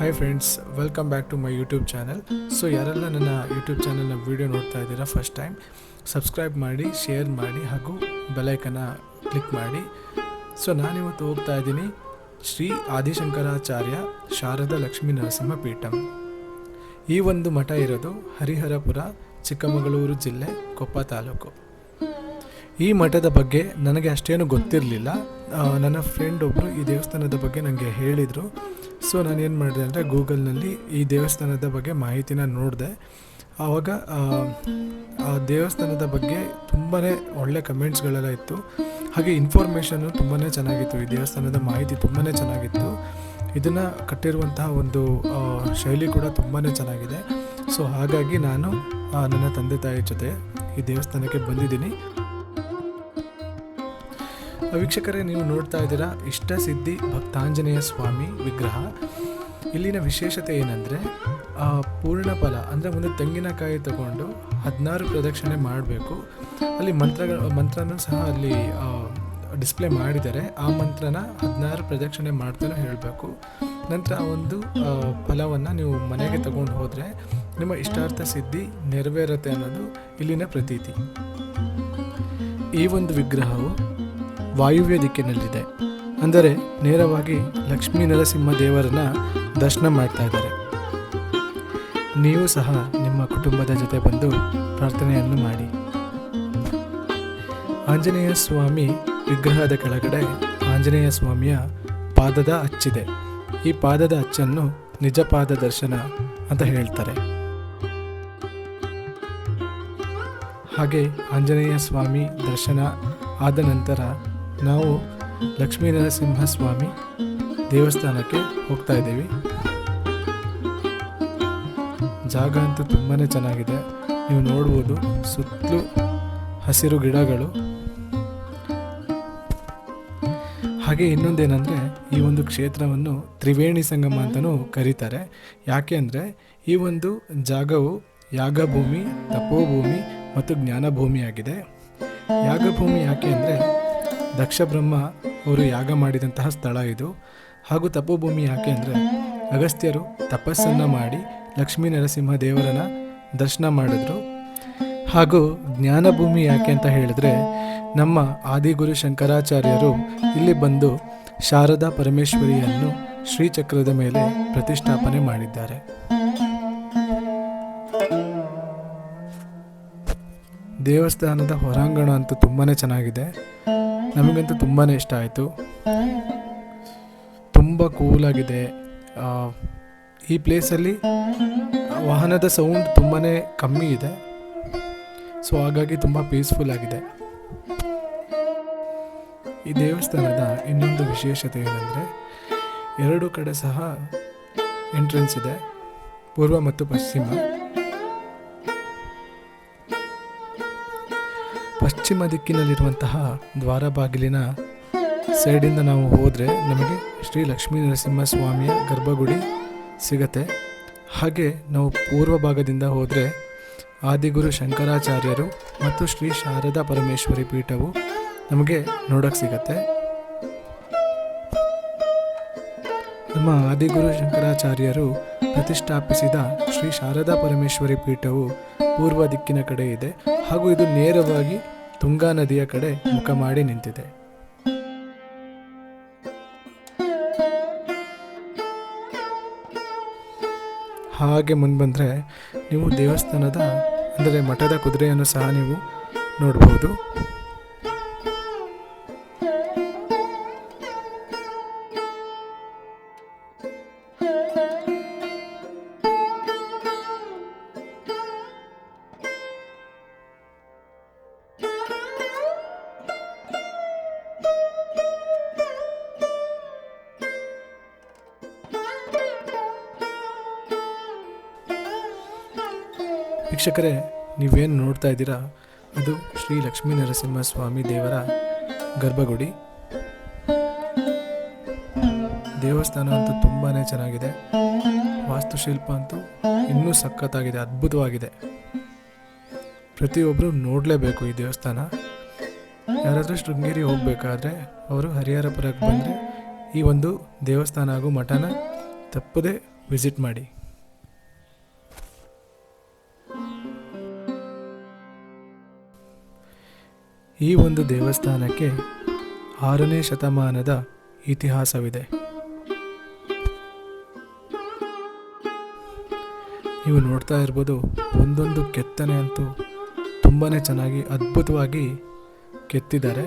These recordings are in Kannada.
Hi friends welcome back to my YouTube channel so ಯಾರೆಲ್ಲ ನನ್ನ ಯೂಟ್ಯೂಬ್ ಚಾನಲ್ನ ವೀಡಿಯೋ ನೋಡ್ತಾ ಇದ್ದೀರಾ ಫಸ್ಟ್ ಟೈಮ್ ಸಬ್ಸ್ಕ್ರೈಬ್ ಮಾಡಿ ಶೇರ್ ಮಾಡಿ ಹಾಗೂ ಬೆಲೈಕನ್ನ ಕ್ಲಿಕ್ ಮಾಡಿ. ಸೊ ನಾನಿವತ್ತು ಹೋಗ್ತಾ ಇದ್ದೀನಿ ಶ್ರೀ ಆದಿಶಂಕರಾಚಾರ್ಯ ಶಾರದಾ ಲಕ್ಷ್ಮೀ ನರಸಿಂಹ ಪೀಠಂ. ಈ ಒಂದು ಮಠ ಇರೋದು ಹರಿಹರಪುರ, ಚಿಕ್ಕಮಗಳೂರು ಜಿಲ್ಲೆ, ಕೊಪ್ಪ ತಾಲೂಕು. ಈ ಮಠದ ಬಗ್ಗೆ ನನಗೆ ಅಷ್ಟೇನು ಗೊತ್ತಿರಲಿಲ್ಲ. ನನ್ನ ಫ್ರೆಂಡ್ ಒಬ್ಬರು ಈ ದೇವಸ್ಥಾನದ ಬಗ್ಗೆ ನನಗೆ ಹೇಳಿದರು. ಸೊ ಏನು ಮಾಡಿದೆ ಅಂದರೆ ಗೂಗಲ್ನಲ್ಲಿ ಈ ದೇವಸ್ಥಾನದ ಬಗ್ಗೆ ಮಾಹಿತಿನ ನೋಡಿದೆ. ಆವಾಗ ಆ, ಆ ದೇವಸ್ಥಾನದ ಬಗ್ಗೆ ತುಂಬಾ ಒಳ್ಳೆ ಕಮೆಂಟ್ಸ್ಗಳೆಲ್ಲ ಇತ್ತು. ಹಾಗೆ ಇನ್ಫಾರ್ಮೇಷನ್ನು ತುಂಬಾ ಚೆನ್ನಾಗಿತ್ತು. ಈ ದೇವಸ್ಥಾನದ ಮಾಹಿತಿ ತುಂಬಾ ಚೆನ್ನಾಗಿತ್ತು. ಇದನ್ನು ಕಟ್ಟಿರುವಂತಹ ಒಂದು ಶೈಲಿ ಕೂಡ ತುಂಬಾ ಚೆನ್ನಾಗಿದೆ. ಸೊ ಹಾಗಾಗಿ ನಾನು ನನ್ನ ತಂದೆ ತಾಯಿ ಜೊತೆ ಈ ದೇವಸ್ಥಾನಕ್ಕೆ ಬಂದಿದ್ದೀನಿ. ವೀಕ್ಷಕರೇ, ನೀವು ನೋಡ್ತಾ ಇದ್ದೀರಾ ಇಷ್ಟ ಸಿದ್ಧಿ ಭಕ್ತಾಂಜನೇಯ ಸ್ವಾಮಿ ವಿಗ್ರಹ. ಇಲ್ಲಿನ ವಿಶೇಷತೆ ಏನಂದರೆ ಪೂರ್ಣ ಫಲ, ಅಂದರೆ ಒಂದು ತೆಂಗಿನಕಾಯಿ ತಗೊಂಡು ಹದಿನಾರು ಪ್ರದಕ್ಷಿಣೆ ಮಾಡಬೇಕು. ಅಲ್ಲಿ ಮಂತ್ರಗಳ ಮಂತ್ರನ ಸಹ ಅಲ್ಲಿ ಡಿಸ್ಪ್ಲೇ ಮಾಡಿದ್ದಾರೆ. ಆ ಮಂತ್ರನ ಹದಿನಾರು ಪ್ರದಕ್ಷಿಣೆ ಮಾಡ್ತಾನೆ ಹೇಳಬೇಕು. ನಂತರ ಆ ಒಂದು ಫಲವನ್ನು ನೀವು ಮನೆಗೆ ತಗೊಂಡು ಹೋದರೆ ನಿಮ್ಮ ಇಷ್ಟಾರ್ಥ ಸಿದ್ಧಿ ನೆರವೇರುತ್ತೆ ಅನ್ನೋದು ಇಲ್ಲಿನ ಪ್ರತೀತಿ. ಈ ಒಂದು ವಿಗ್ರಹವು ವಾಯುವ್ಯ ದಿಕ್ಕಿನಲ್ಲಿದೆ. ಅಂದರೆ ನೇರವಾಗಿ ಲಕ್ಷ್ಮೀ ನರಸಿಂಹ ದೇವರನ್ನ ದರ್ಶನ ಮಾಡ್ತಾ ಇದ್ದಾರೆ. ನೀವು ಸಹ ನಿಮ್ಮ ಕುಟುಂಬದ ಜೊತೆ ಬಂದು ಪ್ರಾರ್ಥನೆಯನ್ನು ಮಾಡಿ. ಆಂಜನೇಯ ಸ್ವಾಮಿ ವಿಗ್ರಹದ ಕೆಳಗಡೆ ಆಂಜನೇಯ ಸ್ವಾಮಿಯ ಪಾದದ ಅಚ್ಚಿದೆ. ಈ ಪಾದದ ಅಚ್ಚನ್ನು ನಿಜ ಪಾದ ದರ್ಶನ ಅಂತ ಹೇಳ್ತಾರೆ. ಹಾಗೆ ಆಂಜನೇಯ ಸ್ವಾಮಿ ದರ್ಶನ ಆದ ನಂತರ ನಾವು ಲಕ್ಷ್ಮೀ ನರಸಿಂಹಸ್ವಾಮಿ ದೇವಸ್ಥಾನಕ್ಕೆ ಹೋಗ್ತಾ ಇದ್ದೀವಿ. ಜಾಗ ಅಂತೂ ತುಂಬಾ ಚೆನ್ನಾಗಿದೆ. ನೀವು ನೋಡ್ಬೋದು ಸುತ್ತಲೂ ಹಸಿರು ಗಿಡಗಳು. ಹಾಗೆ ಇನ್ನೊಂದೇನೆಂದರೆ ಈ ಒಂದು ಕ್ಷೇತ್ರವನ್ನು ತ್ರಿವೇಣಿ ಸಂಗಮ ಅಂತಲೂ ಕರೀತಾರೆ. ಯಾಕೆ ಅಂದರೆ ಈ ಒಂದು ಜಾಗವು ಯಾಗಭೂಮಿ, ತಪೋಭೂಮಿ ಮತ್ತು ಜ್ಞಾನಭೂಮಿಯಾಗಿದೆ. ಯಾಗಭೂಮಿ ಯಾಕೆ ಅಂದರೆ ದಕ್ಷ ಬ್ರಹ್ಮ ಅವರು ಯಾಗ ಮಾಡಿದಂತಹ ಸ್ಥಳ ಇದು. ಹಾಗೂ ತಪೋಭೂಮಿ ಯಾಕೆ ಅಂದರೆ, ಅಗಸ್ತ್ಯರು ತಪಸ್ಸನ್ನು ಮಾಡಿ ಲಕ್ಷ್ಮೀ ನರಸಿಂಹ ದೇವರನ್ನ ದರ್ಶನ ಮಾಡಿದ್ರು. ಹಾಗೂ ಜ್ಞಾನಭೂಮಿ ಯಾಕೆ ಅಂತ ಹೇಳಿದ್ರೆ, ನಮ್ಮ ಆದಿಗುರು ಶಂಕರಾಚಾರ್ಯರು ಇಲ್ಲಿ ಬಂದು ಶಾರದಾ ಪರಮೇಶ್ವರಿಯನ್ನು ಶ್ರೀಚಕ್ರದ ಮೇಲೆ ಪ್ರತಿಷ್ಠಾಪನೆ ಮಾಡಿದ್ದಾರೆ. ದೇವಸ್ಥಾನದ ಹೊರಾಂಗಣ ಅಂತೂ ತುಂಬಾ ಚೆನ್ನಾಗಿದೆ. ನಮಗಂತೂ ತುಂಬಾ ಇಷ್ಟ ಆಯಿತು. ತುಂಬ ಕೂಲಾಗಿದೆ ಈ ಪ್ಲೇಸಲ್ಲಿ ವಾಹನದ ಸೌಂಡ್ ತುಂಬಾ ಕಮ್ಮಿ ಇದೆ. ಸೊ ಹಾಗಾಗಿ ತುಂಬ ಪೀಸ್ಫುಲ್ ಆಗಿದೆ. ಈ ದೇವಸ್ಥಾನದ ಇನ್ನೊಂದು ವಿಶೇಷತೆ ಏನಂದರೆ, ಎರಡು ಕಡೆ ಸಹ ಎಂಟ್ರೆನ್ಸ್ ಇದೆ. ಪೂರ್ವ ಮತ್ತು ಪಶ್ಚಿಮ. ಪಶ್ಚಿಮ ದಿಕ್ಕಿನಲ್ಲಿರುವಂತಹ ದ್ವಾರ ಬಾಗಿಲಿನ ಸೈಡಿಂದ ನಾವು ಹೋದರೆ ನಮಗೆ ಶ್ರೀ ಲಕ್ಷ್ಮೀ ನರಸಿಂಹ ಸ್ವಾಮಿಯ ಗರ್ಭಗುಡಿ ಸಿಗತ್ತೆ. ಹಾಗೆ ನಾವು ಪೂರ್ವ ಭಾಗದಿಂದ ಹೋದರೆ ಆದಿಗುರು ಶಂಕರಾಚಾರ್ಯರು ಮತ್ತು ಶ್ರೀ ಶಾರದಾ ಪರಮೇಶ್ವರಿ ಪೀಠವು ನಮಗೆ ನೋಡೋಕ್ಕೆ ಸಿಗತ್ತೆ. ನಮ್ಮ ಆದಿಗುರು ಶಂಕರಾಚಾರ್ಯರು ಪ್ರತಿಷ್ಠಾಪಿಸಿದ ಶ್ರೀ ಶಾರದಾ ಪರಮೇಶ್ವರಿ ಪೀಠವು ಪೂರ್ವ ದಿಕ್ಕಿನ ಕಡೆ ಇದೆ. ಹಾಗೂ ಇದು ನೇರವಾಗಿ ತುಂಗಾ ನದಿಯ ಕಡೆ ಮುಖ ಮಾಡಿ ನಿಂತಿದೆ. ಹಾಗೆ ಮುಂದೆ ನೀವು ದೇವಸ್ಥಾನದ, ಅಂದರೆ ಮಠದ ಕುದುರೆಯನ್ನು ಸಹ ನೀವು ನೋಡ್ಬೋದು. ವೀಕ್ಷಕರೇ, ನೀವೇನು ನೋಡ್ತಾ ಇದ್ದೀರಾ? ಅದು ಶ್ರೀ ಲಕ್ಷ್ಮೀ ನರಸಿಂಹ ಸ್ವಾಮಿ ದೇವರ ಗರ್ಭಗುಡಿ. ದೇವಸ್ಥಾನ ಅಂತೂ ತುಂಬಾ ಚೆನ್ನಾಗಿದೆ. ವಾಸ್ತುಶಿಲ್ಪ ಅಂತೂ ಇನ್ನೂ ಸಖತ್ತಾಗಿದೆ, ಅದ್ಭುತವಾಗಿದೆ. ಪ್ರತಿಯೊಬ್ಬರು ನೋಡಲೇಬೇಕು ಈ ದೇವಸ್ಥಾನ. ಯಾರಾದರೂ ಶೃಂಗೇರಿ ಹೋಗಬೇಕಾದ್ರೆ ಅವರು ಹರಿಹರಪುರಕ್ಕೆ ಬಂದರೆ ಈ ಒಂದು ದೇವಸ್ಥಾನ ಹಾಗೂ ಮಠನ ತಪ್ಪದೇ ವಿಸಿಟ್ ಮಾಡಿ. ಈ ಒಂದು ದೇವಸ್ಥಾನಕ್ಕೆ ಆರನೇ ಶತಮಾನದ ಇತಿಹಾಸವಿದೆ. ನೀವು ನೋಡ್ತಾ ಇರ್ಬೋದು, ಒಂದೊಂದು ಕೆತ್ತನೆ ಅಂತೂ ತುಂಬಾ ಚೆನ್ನಾಗಿ ಅದ್ಭುತವಾಗಿ ಕೆತ್ತಿದ್ದಾರೆ.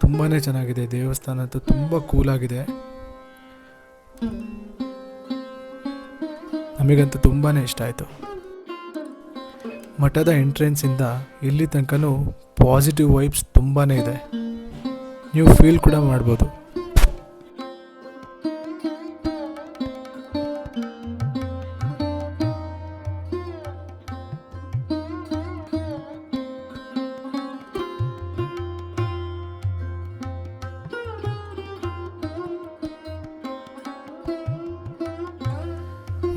ತುಂಬಾ ಚೆನ್ನಾಗಿದೆ, ದೇವಸ್ಥಾನ ಅಂತೂ ತುಂಬ ಕೂಲಾಗಿದೆ. ನಮಗಂತೂ ತುಂಬಾ ಇಷ್ಟ ಆಯಿತು. ಮಠದ ಎಂಟ್ರೆನ್ಸಿಂದ ಇಲ್ಲಿ ತನಕನೂ ಪಾಸಿಟಿವ್ ವೈಬ್ಸ್ ತುಂಬಾ ಇದೆ. ನೀವು ಫೀಲ್ ಕೂಡ ಮಾಡ್ಬೋದು.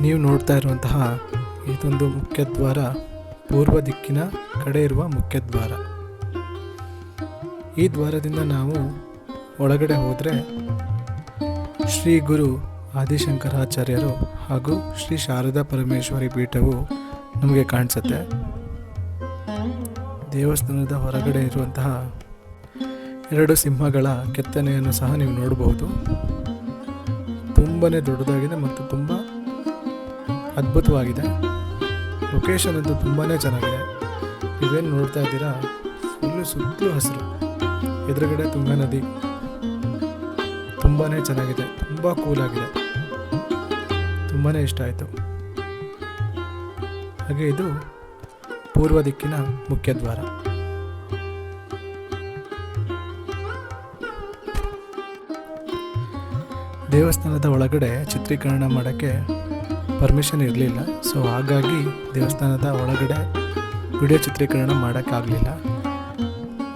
ನೀವು ನೋಡ್ತಾ ಇರುವಂತಹ ಇದೊಂದು ಮುಖ್ಯದ್ವಾರ ಪೂರ್ವ ದಿಕ್ಕಿನ ಕಡೆ ಇರುವ ಮುಖ್ಯದ್ವಾರ ಈ ದ್ವಾರದಿಂದ ನಾವು ಒಳಗಡೆ ಹೋದರೆ ಶ್ರೀ ಗುರು ಆದಿಶಂಕರಾಚಾರ್ಯರು ಹಾಗೂ ಶ್ರೀ ಶಾರದಾ ಪರಮೇಶ್ವರಿ ಪೀಠವು ನಮಗೆ ಕಾಣಿಸುತ್ತೆ. ದೇವಸ್ಥಾನದ ಹೊರಗಡೆ ಇರುವಂತಹ ಎರಡು ಸಿಂಹಗಳ ಕೆತ್ತನೆಯನ್ನು ಸಹ ನೀವು ನೋಡಬಹುದು. ತುಂಬಾ ದೊಡ್ಡದಾಗಿದೆ ಮತ್ತು ತುಂಬ ಅದ್ಭುತವಾಗಿದೆ. ಲೊಕೇಶನ್ ಅಂತೂ ತುಂಬಾ ಚೆನ್ನಾಗಿದೆ. ನೀವೇನು ನೋಡ್ತಾ ಇದ್ದೀರಾ? ಫುಲ್ಲು ಸುತ್ತಲು ಹಸಿರು. ಎದುರುಗಡೆ ತುಂಗಾ ನದಿ. ತುಂಬಾ ಚೆನ್ನಾಗಿದೆ. ತುಂಬ ಕೂಲಾಗಿದೆ ತುಂಬಾ ಇಷ್ಟ ಆಯಿತು. ಹಾಗೆ ಇದು ಪೂರ್ವ ದಿಕ್ಕಿನ ಮುಖ್ಯದ್ವಾರ ದೇವಸ್ಥಾನದ ಒಳಗಡೆ ಚಿತ್ರೀಕರಣ ಮಾಡೋಕ್ಕೆ ಪರ್ಮಿಷನ್ ಇರಲಿಲ್ಲ. ಸೊ ಹಾಗಾಗಿ ದೇವಸ್ಥಾನದ ಒಳಗಡೆ ವಿಡಿಯೋ ಚಿತ್ರೀಕರಣ ಮಾಡೋಕ್ಕಾಗಲಿಲ್ಲ.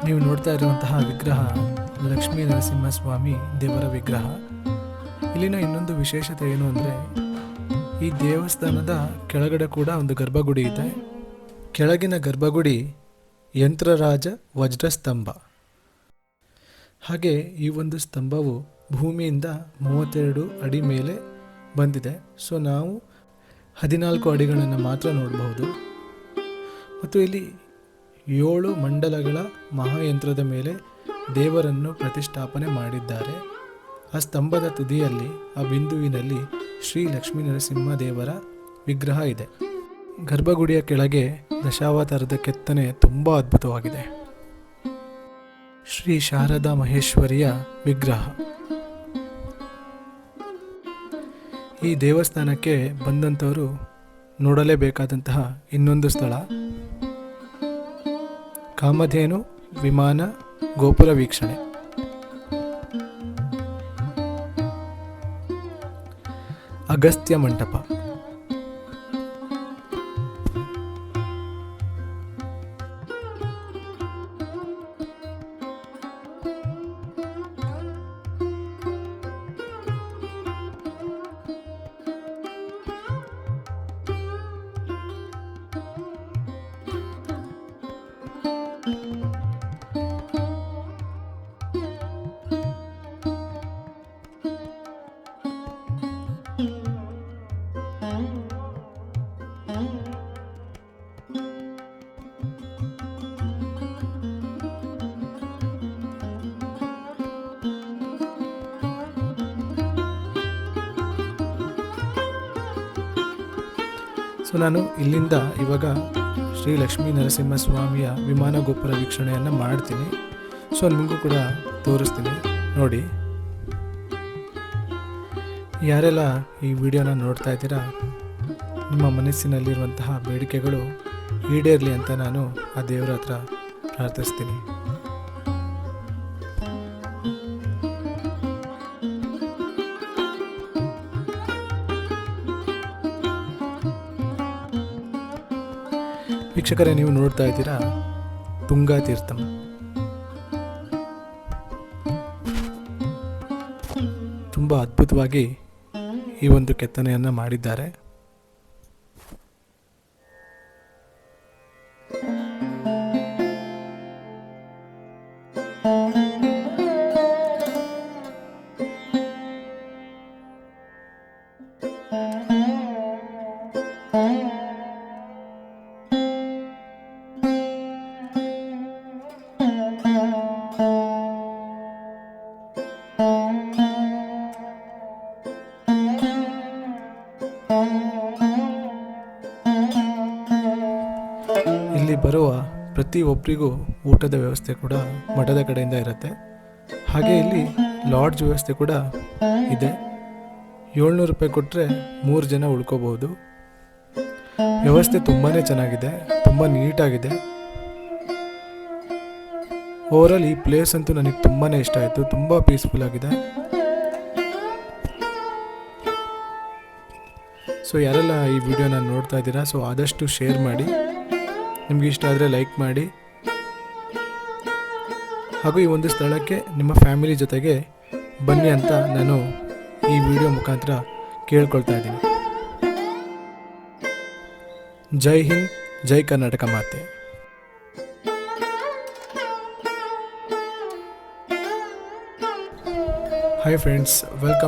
ನೀವು ನೋಡ್ತಾ ಇರುವಂತಹ ವಿಗ್ರಹ ಲಕ್ಷ್ಮೀ ನರಸಿಂಹಸ್ವಾಮಿ ದೇವರ ವಿಗ್ರಹ. ಇಲ್ಲಿನ ಇನ್ನೊಂದು ವಿಶೇಷತೆ ಏನು ಅಂದರೆ, ಈ ದೇವಸ್ಥಾನದ ಕೆಳಗಡೆ ಕೂಡ ಒಂದು ಗರ್ಭಗುಡಿ ಇದೆ. ಕೆಳಗಿನ ಗರ್ಭಗುಡಿ ಯಂತ್ರರಾಜ ವಜ್ರಸ್ತಂಭ. ಹಾಗೆ ಈ ಒಂದು ಸ್ತಂಭವು ಭೂಮಿಯಿಂದ ಮೂವತ್ತೆರಡು ಅಡಿ ಮೇಲೆ ಬಂದಿದೆ. ಸೊ ನಾವು ಹದಿನಾಲ್ಕು ಅಡಿಗಳನ್ನು ಮಾತ್ರ ನೋಡಬಹುದು. ಮತ್ತು ಇಲ್ಲಿ ಏಳು ಮಂಡಲಗಳ ಮಹಾಯಂತ್ರದ ಮೇಲೆ ದೇವರನ್ನು ಪ್ರತಿಷ್ಠಾಪನೆ ಮಾಡಿದ್ದಾರೆ. ಆ ಸ್ತಂಭದ ತುದಿಯಲ್ಲಿ, ಆ ಬಿಂದುವಿನಲ್ಲಿ ಶ್ರೀ ಲಕ್ಷ್ಮೀ ನರಸಿಂಹ ದೇವರ ವಿಗ್ರಹ ಇದೆ. ಗರ್ಭಗುಡಿಯ ಕೆಳಗೆ ದಶಾವತಾರದ ಕೆತ್ತನೆ ತುಂಬ ಅದ್ಭುತವಾಗಿದೆ. ಶ್ರೀ ಶಾರದಾ ಮಹೇಶ್ವರಿಯ ವಿಗ್ರಹ. ಈ ದೇವಸ್ಥಾನಕ್ಕೆ ಬಂದಂಥವರು ನೋಡಲೇಬೇಕಾದಂತಹ ಇನ್ನೊಂದು ಸ್ಥಳ. ಕಾಮಧೇನು ವಿಮಾನ ಗೋಪುರ ವೀಕ್ಷಣೆ. ಅಗಸ್ತ್ಯ ಮಂಟಪ. ಸೊ ನಾನು ಇಲ್ಲಿಂದ ಇವಾಗ ಶ್ರೀ ಲಕ್ಷ್ಮೀ ನರಸಿಂಹಸ್ವಾಮಿಯ ವಿಮಾನ ಗೋಪುರ ವೀಕ್ಷಣೆಯನ್ನು ಮಾಡ್ತೀನಿ. ಸೊ ನಿಮಗೂ ಕೂಡ ತೋರಿಸ್ತೀನಿ. ನೋಡಿ. ಯಾರೆಲ್ಲ ಈ ವಿಡಿಯೋನ ನೋಡ್ತಾ ಇದ್ದೀರಾ, ನಿಮ್ಮ ಮನಸ್ಸಿನಲ್ಲಿರುವಂತಹ ಬೇಡಿಕೆಗಳು ಈಡೇರಲಿ ಅಂತ ನಾನು ಆ ದೇವರ ಹತ್ರ ಪ್ರಾರ್ಥಿಸ್ತೀನಿ. ವೀಕ್ಷಕರೇ ನೀವು ನೋಡ್ತಾ ಇದ್ದೀರಾ ತುಂಗಾ ತೀರ್ಥಂ ತುಂಬ ಅದ್ಭುತವಾಗಿ ಈ ಒಂದು ಕೆತ್ತನೆಯನ್ನು ಮಾಡಿದ್ದಾರೆ. ಪ್ರತಿಯೊಬ್ಬರಿಗೂ ಊಟದ ವ್ಯವಸ್ಥೆ ಕೂಡ ಮಠದ ಕಡೆಯಿಂದ ಇರುತ್ತೆ. ಹಾಗೆ ಇಲ್ಲಿ ಲಾಡ್ಜ್ ವ್ಯವಸ್ಥೆ ಕೂಡ ಇದೆ. ಏಳ್ನೂರು ರೂಪಾಯಿ ಕೊಟ್ಟರೆ ಮೂರು ಜನ ಉಳ್ಕೋಬಹುದು ವ್ಯವಸ್ಥೆ ತುಂಬಾ ಚೆನ್ನಾಗಿದೆ, ತುಂಬ ನೀಟಾಗಿದೆ. ಓವರಾಲ್ ಈ ಪ್ಲೇಸ್ ಅಂತೂ ನನಗೆ ತುಂಬಾ ಇಷ್ಟ ಆಯಿತು, ತುಂಬ ಪೀಸ್ಫುಲ್ ಆಗಿದೆ. ಸೊ ಯಾರೆಲ್ಲ ಈ ವಿಡಿಯೋನ ನೋಡ್ತಾ ಇದ್ದೀರಾ ಸೊ ಆದಷ್ಟು ಶೇರ್ ಮಾಡಿ. ನಿಮ್ಗೆ ಇಷ್ಟ ಆದರೆ ಲೈಕ್ ಮಾಡಿ. ಹಾಗೂ ಈ ಒಂದು ಸ್ಥಳಕ್ಕೆ ನಿಮ್ಮ ಫ್ಯಾಮಿಲಿ ಜೊತೆಗೆ ಬನ್ನಿ ಅಂತ ನಾನು ಈ ವಿಡಿಯೋ ಮುಖಾಂತರ ಕೇಳ್ಕೊಳ್ತಾ ಇದ್ದೀನಿ. ಜೈ ಹಿಂದ್, ಜೈ ಕರ್ನಾಟಕ ಮಾತೆ. Hi friends welcome